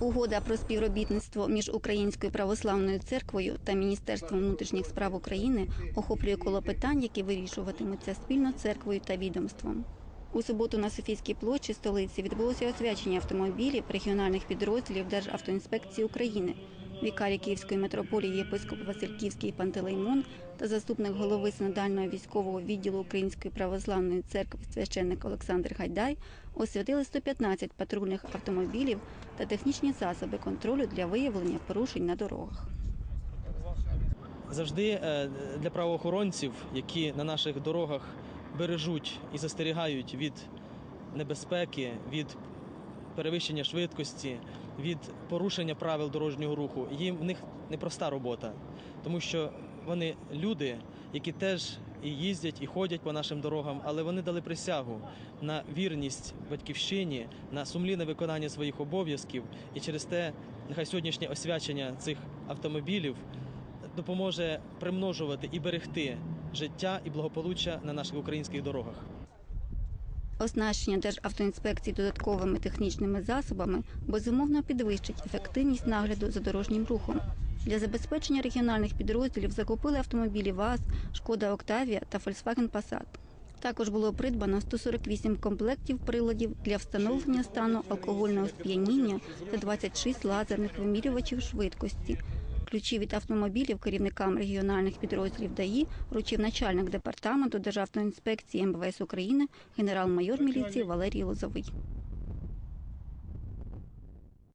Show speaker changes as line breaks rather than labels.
Угода про співробітництво між Українською православною церквою та Міністерством внутрішніх справ України охоплює коло питань, які вирішуватимуться спільно церквою та відомством. У суботу на Софійській площі столиці відбулося освячення автомобілів регіональних підрозділів Державтоінспекції України. Вікарій Київської митрополії єпископ Васильківський Пантелеймон та заступник голови синодального військового відділу Української православної церкви священник Олександр Гайдай освятили 115 патрульних автомобілів та технічні засоби контролю для виявлення порушень на дорогах.
завжди е, для правоохоронців, які на наших дорогах бережуть і застерігають від небезпеки, від перевищення швидкості, від порушення правил дорожнього руху. Їм в них непроста робота, тому що вони люди, які теж і їздять, і ходять по нашим дорогам, але вони дали присягу на вірність батьківщині, на сумлінне виконання своїх обов'язків, і через те нехай сьогоднішнє освячення цих автомобілів допоможе примножувати і берегти життя і благополуччя на наших українських дорогах.
Оснащення Державтоінспекції додатковими технічними засобами безумовно підвищить ефективність нагляду за дорожнім рухом. Для забезпечення регіональних підрозділів закупили автомобілі ВАЗ, Шкода Октавія та Volkswagen Passat. Також було придбано 148 комплектів приладів для встановлення стану алкогольного сп'яніння та 26 лазерних вимірювачів швидкості. Ключі від автомобілів керівникам регіональних підрозділів ДАІ вручив начальник департаменту Державної інспекції МВС України генерал-майор міліції Валерій Лозовий.